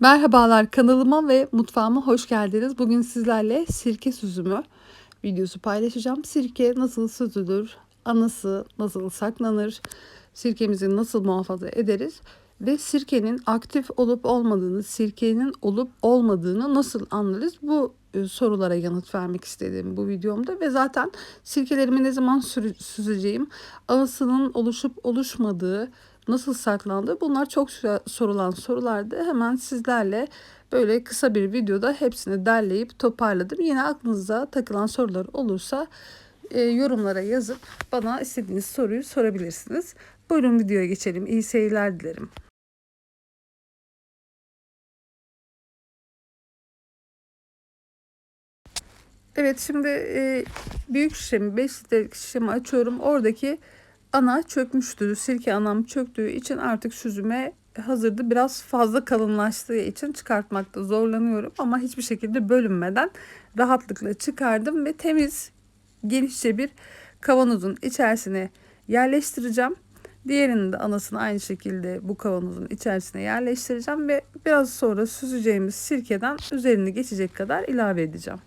Merhabalar kanalıma ve mutfağıma hoş geldiniz. Bugün sizlerle sirke süzümü videosu paylaşacağım. Sirke nasıl süzülür, anası nasıl saklanır, sirkemizi nasıl muhafaza ederiz ve sirkenin aktif olup olmadığını, sirkenin olup olmadığını nasıl anlarız? Bu e, sorulara yanıt vermek istedim bu videomda ve zaten sirkelerimi ne zaman süzeceğim, anasının oluşup oluşmadığı, nasıl saklandı? Bunlar çok sorulan sorulardı. Hemen sizlerle böyle kısa bir videoda hepsini derleyip toparladım. Yine aklınıza takılan sorular olursa e, yorumlara yazıp bana istediğiniz soruyu sorabilirsiniz. Buyurun videoya geçelim. İyi seyirler dilerim. Evet şimdi e, büyük şişemi 5 litrelik şişemi açıyorum. Oradaki ana çökmüştü. Sirke anam çöktüğü için artık süzüme hazırdı. Biraz fazla kalınlaştığı için çıkartmakta zorlanıyorum. Ama hiçbir şekilde bölünmeden rahatlıkla çıkardım ve temiz genişçe bir kavanozun içerisine yerleştireceğim. Diğerini de anasını aynı şekilde bu kavanozun içerisine yerleştireceğim ve biraz sonra süzeceğimiz sirkeden üzerini geçecek kadar ilave edeceğim.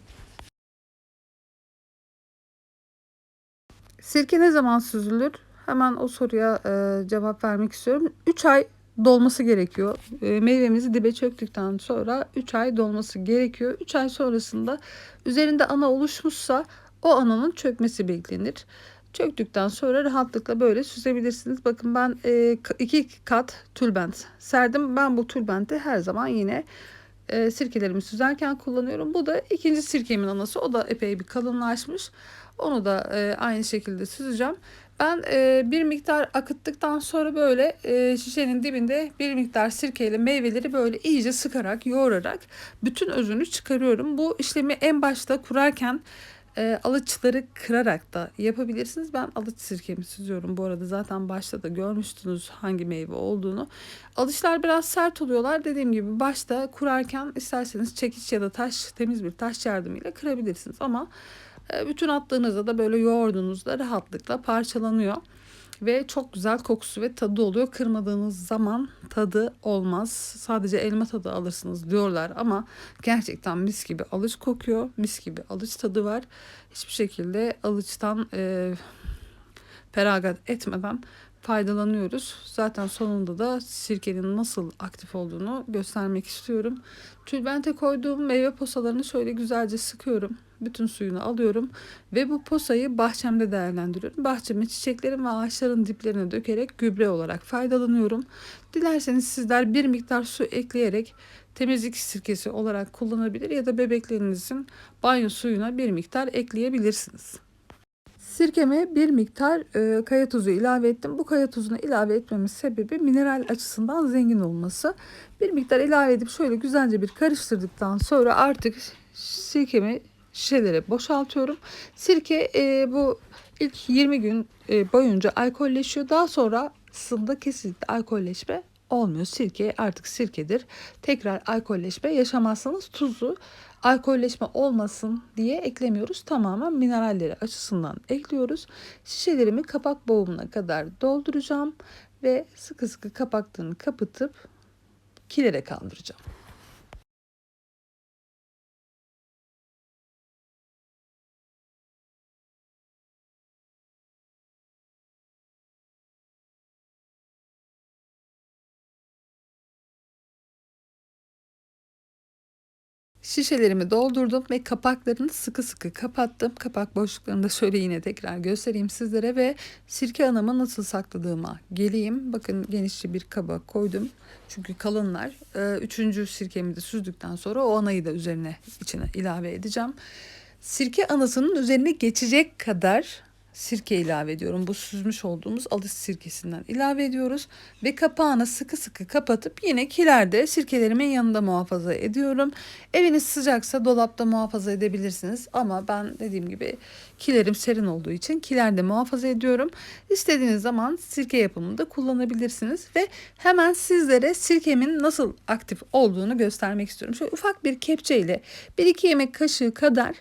Sirke ne zaman süzülür? Hemen o soruya e, cevap vermek istiyorum. 3 ay dolması gerekiyor. E, meyvemizi dibe çöktükten sonra 3 ay dolması gerekiyor. 3 ay sonrasında üzerinde ana oluşmuşsa o ananın çökmesi beklenir. Çöktükten sonra rahatlıkla böyle süzebilirsiniz. Bakın ben e, iki kat tülbent serdim. Ben bu tülbenti her zaman yine e, sirkelerimi süzerken kullanıyorum. Bu da ikinci sirkemin anası. O da epey bir kalınlaşmış. Onu da e, aynı şekilde süzeceğim. Ben e, bir miktar akıttıktan sonra böyle e, şişenin dibinde bir miktar sirkeyle meyveleri böyle iyice sıkarak yoğurarak bütün özünü çıkarıyorum. Bu işlemi en başta kurarken e, alıçları kırarak da yapabilirsiniz. Ben alıç sirkemi süzüyorum bu arada zaten başta da görmüştünüz hangi meyve olduğunu. Alışlar biraz sert oluyorlar. Dediğim gibi başta kurarken isterseniz çekiç ya da taş temiz bir taş yardımıyla kırabilirsiniz ama bütün attığınızda da böyle yoğurduğunuzda rahatlıkla parçalanıyor. Ve çok güzel kokusu ve tadı oluyor. Kırmadığınız zaman tadı olmaz. Sadece elma tadı alırsınız diyorlar ama gerçekten mis gibi alıç kokuyor. Mis gibi alıç tadı var. Hiçbir şekilde alıçtan e, feragat etmeden faydalanıyoruz. Zaten sonunda da sirkenin nasıl aktif olduğunu göstermek istiyorum. Tülbente koyduğum meyve posalarını şöyle güzelce sıkıyorum. Bütün suyunu alıyorum ve bu posayı bahçemde değerlendiriyorum. Bahçeme çiçeklerin ve ağaçların diplerine dökerek gübre olarak faydalanıyorum. Dilerseniz sizler bir miktar su ekleyerek temizlik sirkesi olarak kullanabilir ya da bebeklerinizin banyo suyuna bir miktar ekleyebilirsiniz. Sirkeme bir miktar e, kaya tuzu ilave ettim. Bu kaya tuzunu ilave etmemin sebebi mineral açısından zengin olması. Bir miktar ilave edip şöyle güzelce bir karıştırdıktan sonra artık sirkemi şişelere boşaltıyorum. Sirke e, bu ilk 20 gün e, boyunca alkolleşiyor. Daha sonra sonrasında kesinlikle alkolleşme olmuyor. Sirke artık sirkedir. Tekrar alkolleşme yaşamazsanız tuzu alkolleşme olmasın diye eklemiyoruz. Tamamen mineralleri açısından ekliyoruz. Şişelerimi kapak boğumuna kadar dolduracağım ve sıkı sıkı kapaklarını kapatıp kilere kaldıracağım. Şişelerimi doldurdum ve kapaklarını sıkı sıkı kapattım. Kapak boşluklarını da şöyle yine tekrar göstereyim sizlere ve sirke anamı nasıl sakladığıma geleyim. Bakın genişçe bir kaba koydum. Çünkü kalınlar. Ee, üçüncü sirkemi de süzdükten sonra o anayı da üzerine içine ilave edeceğim. Sirke anasının üzerine geçecek kadar sirke ilave ediyorum. Bu süzmüş olduğumuz alış sirkesinden ilave ediyoruz ve kapağını sıkı sıkı kapatıp yine kilerde sirkelerimin yanında muhafaza ediyorum. Eviniz sıcaksa dolapta muhafaza edebilirsiniz ama ben dediğim gibi kilerim serin olduğu için kilerde muhafaza ediyorum. İstediğiniz zaman sirke yapımında kullanabilirsiniz ve hemen sizlere sirkemin nasıl aktif olduğunu göstermek istiyorum. Şöyle ufak bir kepçeyle 1-2 yemek kaşığı kadar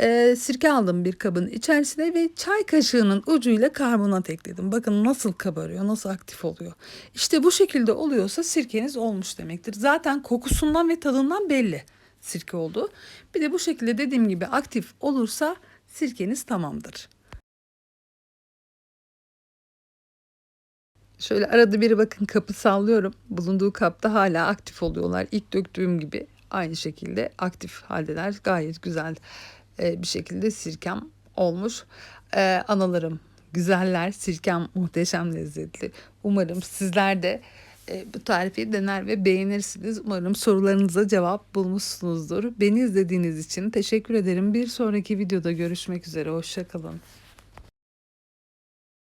e, sirke aldım bir kabın içerisine ve çay kaşığının ucuyla karbonat ekledim. Bakın nasıl kabarıyor, nasıl aktif oluyor. İşte bu şekilde oluyorsa sirkeniz olmuş demektir. Zaten kokusundan ve tadından belli sirke oldu. Bir de bu şekilde dediğim gibi aktif olursa sirkeniz tamamdır. Şöyle arada bir bakın kapı sallıyorum. Bulunduğu kapta hala aktif oluyorlar. İlk döktüğüm gibi aynı şekilde aktif haldeler. Gayet güzel e, bir şekilde sirkem olmuş. E, analarım güzeller, sirkem muhteşem lezzetli. Umarım sizler de e, bu tarifi dener ve beğenirsiniz. Umarım sorularınıza cevap bulmuşsunuzdur. Beni izlediğiniz için teşekkür ederim. Bir sonraki videoda görüşmek üzere. Hoşçakalın.